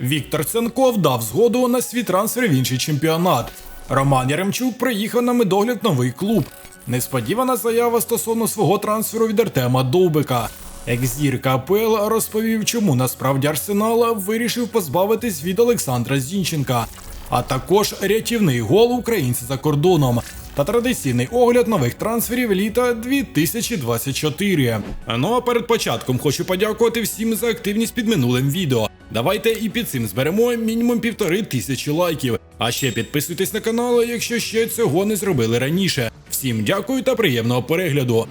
Віктор Ценков дав згоду на свій трансфер в інший чемпіонат. Роман Яремчук приїхав на медогляд новий клуб. Несподівана заява стосовно свого трансферу від Артема Довбика. Екс-зірка АПЛ розповів, чому насправді Арсенал вирішив позбавитись від Олександра Зінченка, а також рятівний гол українця за кордоном та традиційний огляд нових трансферів літа 2024. Ну а перед початком хочу подякувати всім за активність під минулим відео. Давайте і під цим зберемо мінімум півтори тисячі лайків. А ще підписуйтесь на канал, якщо ще цього не зробили раніше. Всім дякую та приємного перегляду.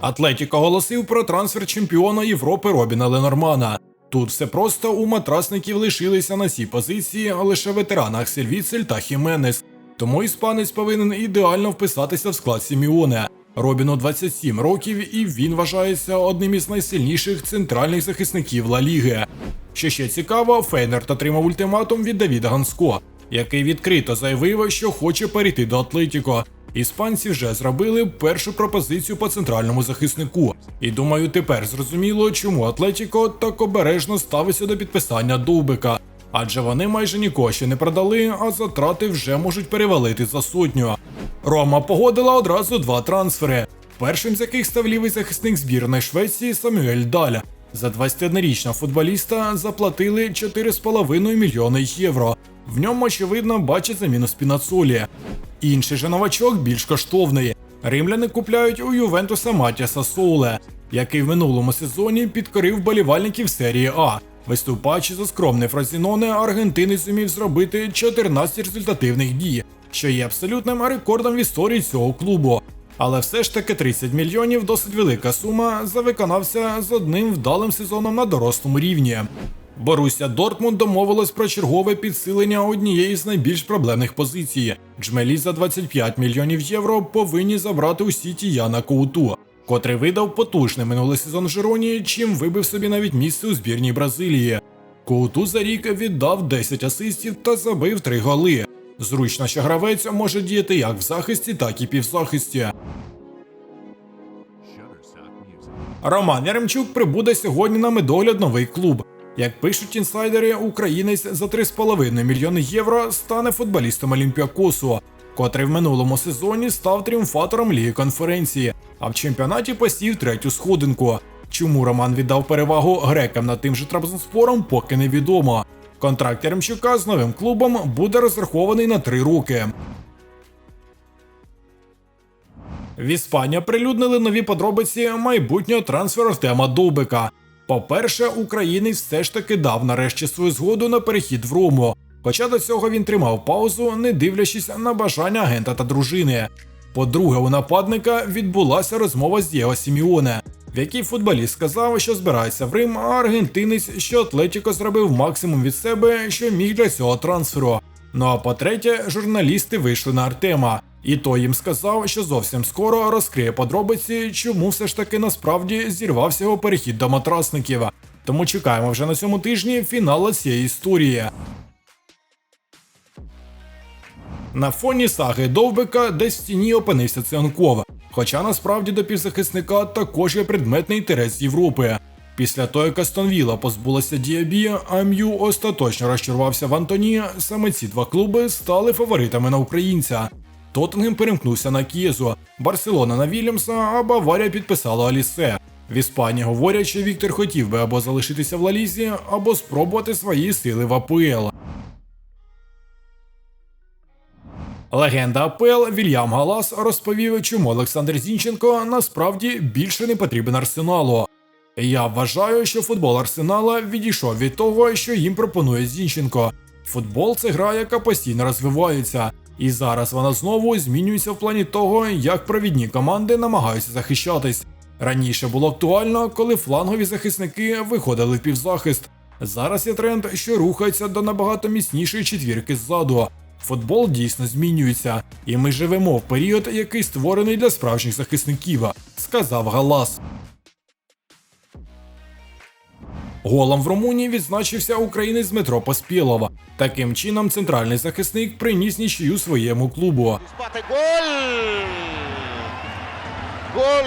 Атлетіко оголосив про трансфер чемпіона Європи Робіна Ленормана. Тут все просто у матрасників лишилися на цій позиції лише ветерани Аксель та Хіменес. Тому іспанець повинен ідеально вписатися в склад Сіміоне. Робіну 27 років, і він вважається одним із найсильніших центральних захисників Ла Ліги. Що ще цікаво, Фейнерт отримав ультиматум від Давіда Ганско, який відкрито заявив, що хоче перейти до Атлетіко. Іспанці вже зробили першу пропозицію по центральному захиснику. І думаю, тепер зрозуміло, чому Атлетіко так обережно ставиться до підписання Довбика. Адже вони майже нікого ще не продали, а затрати вже можуть перевалити за сотню. Рома погодила одразу два трансфери. Першим з яких став лівий захисник збірної Швеції Самюель Даля. За 21-річного футболіста заплатили 4,5 мільйони євро. В ньому, очевидно, бачить заміну Спінацолі. Інший же новачок більш коштовний. Римляни купляють у Ювентуса Матіаса Соуле, який в минулому сезоні підкорив болівальників серії А. Виступаючи за скромне Фразіноне, аргентинець зумів зробити 14 результативних дій, що є абсолютним рекордом в історії цього клубу. Але все ж таки 30 мільйонів досить велика сума за виконався з одним вдалим сезоном на дорослому рівні. Боруся Дортмунд домовилась про чергове підсилення однієї з найбільш проблемних позицій. Джмелі за 25 мільйонів євро повинні забрати у сіті Яна Коуту, котрий видав потужний минулий сезон в Жироні, чим вибив собі навіть місце у збірній Бразилії. Коуту за рік віддав 10 асистів та забив 3 голи. Зручно, що гравець може діяти як в захисті, так і півзахисті. Роман Яремчук прибуде сьогодні на медогляд новий клуб. Як пишуть інсайдери, українець за 3,5 мільйони євро стане футболістом Олімпіакосу, котрий в минулому сезоні став тріумфатором Ліги конференції, а в чемпіонаті посів третю сходинку. Чому Роман віддав перевагу грекам над тим же Трабзонспором, поки невідомо. Контракт Яремчука з новим клубом буде розрахований на три роки. В Іспанії прилюднили нові подробиці майбутнього трансферу Артема Довбика. По-перше, українець все ж таки дав нарешті свою згоду на перехід в Рому. Хоча до цього він тримав паузу, не дивлячись на бажання агента та дружини. По-друге, у нападника відбулася розмова з Дієго Сіміоне, в якій футболіст сказав, що збирається в Рим, а аргентинець, що Атлетіко зробив максимум від себе, що міг для цього трансферу. Ну а по-третє, журналісти вийшли на Артема, і той їм сказав, що зовсім скоро розкриє подробиці, чому все ж таки насправді зірвався його перехід до матрасників. Тому чекаємо вже на цьому тижні фіналу цієї історії. На фоні саги Довбика десь в тіні опинився Цианков, хоча насправді до півзахисника також є предметний інтерес Європи. Після того, як Астон Вілла позбулася Діабі, а М'ю остаточно розчарувався в Антоні, саме ці два клуби стали фаворитами на українця. Тоттенгем перемкнувся на К'єзу, Барселона на Вільямса, а Баварія підписала Алісе. В Іспанії говорять, що Віктор хотів би або залишитися в Лалізі, або спробувати свої сили в АПЛ. Легенда АПЛ Вільям Галас розповів, чому Олександр Зінченко насправді більше не потрібен арсеналу. Я вважаю, що футбол Арсенала відійшов від того, що їм пропонує Зінченко. Футбол це гра, яка постійно розвивається, і зараз вона знову змінюється в плані того, як провідні команди намагаються захищатись. Раніше було актуально, коли флангові захисники виходили в півзахист. Зараз є тренд, що рухається до набагато міцнішої четвірки ззаду. Футбол дійсно змінюється, і ми живемо в період, який створений для справжніх захисників, сказав Галас. Голом в Румунії відзначився українець Дмитро Поспілов. Таким чином, центральний захисник приніс нічию своєму клубу. Gol!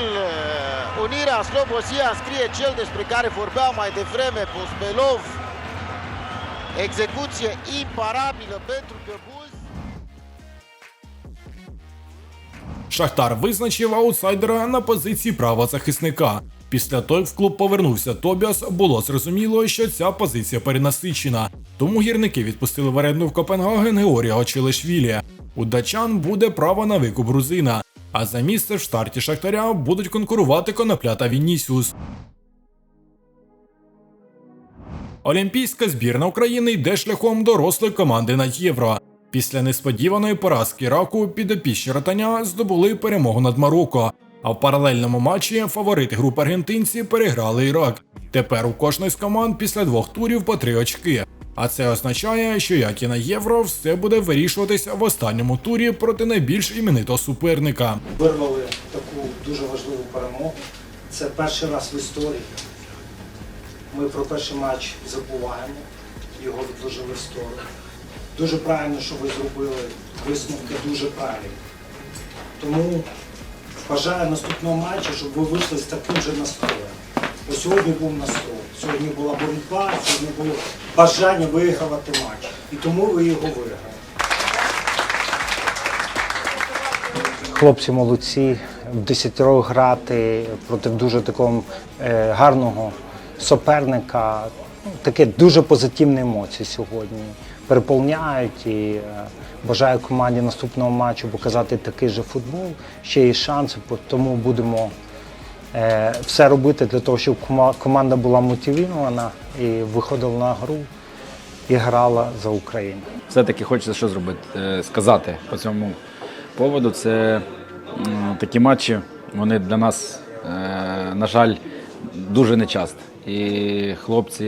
Unirea Slobosia înscrie cel despre care vorbeam mai devreme, Pospelov. Execuție imparabilă pentru Găbuz. Шахтар визначив аутсайдера на позиції правозахисника. Після того, як в клуб повернувся Тобіас, було зрозуміло, що ця позиція перенасичена. Тому гірники відпустили в оренду в Копенгаген Георгія Очелешвілі. У дачан буде право на викуп грузина. А за місце в штарті Шахтаря будуть конкурувати Конопля та Вінісіус. Олімпійська збірна України йде шляхом дорослої команди на євро. Після несподіваної поразки Іраку підопічні ротаня здобули перемогу над Марокко. А в паралельному матчі фаворити групи аргентинці переграли Ірак. Тепер у кожної з команд після двох турів по три очки. А це означає, що як і на євро, все буде вирішуватися в останньому турі проти найбільш іменитого суперника. вирвали таку дуже важливу перемогу. Це перший раз в історії. Ми про перший матч забуваємо, його відложили в сторону. Дуже правильно, що ви зробили висновки, дуже правильно. Тому бажаю наступного матчу, щоб ви вийшли з таким же настроєм. Бо сьогодні був настрой, сьогодні була боротьба, сьогодні було бажання вигравати матч. І тому ви його виграли. Хлопці молодці, в десятеро грати проти дуже такого е, гарного суперника. Таке дуже позитивні емоції сьогодні. Переповняють і е, бажаю команді наступного матчу показати такий же футбол. Ще є шанси, тому будемо е, все робити для того, щоб команда була мотивована і виходила на гру і грала за Україну. все-таки хочеться що зробити, е, сказати по цьому поводу. Це такі матчі, вони для нас, на жаль, дуже нечасто. І хлопці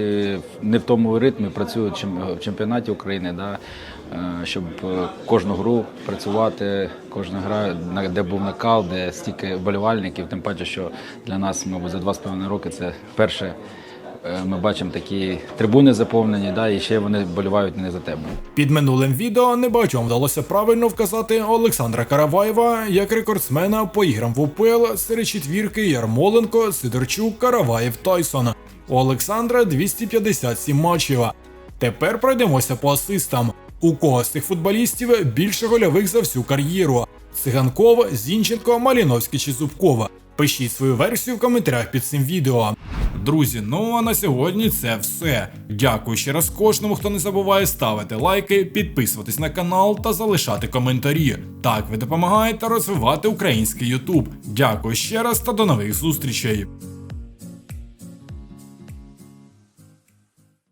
не в тому ритмі працюють в чемпіонаті України, да, е, щоб е, кожну гру працювати, кожна гра, де був накал, де стільки вболівальників, тим паче, що для нас, мабуть, за два з половиною роки це перше. е, Ми бачимо такі трибуни заповнені, да, і ще вони вболівають не за тебе. Під минулим відео небагатьом вдалося правильно вказати Олександра Караваєва як рекордсмена по іграм в УПЛ серед четвірки Ярмоленко, Сидорчук, Караваєв, Тайсон. У Олександра 257 матчів. Тепер пройдемося по асистам. У кого з цих футболістів більше гольових за всю кар'єру? Циганков, Зінченко, Маліновський чи Зубков? Пишіть свою версію в коментарях під цим відео. Друзі, ну а на сьогодні це все. Дякую ще раз кожному, хто не забуває ставити лайки, підписуватись на канал та залишати коментарі. Так ви допомагаєте розвивати український Ютуб. Дякую ще раз та до нових зустрічей.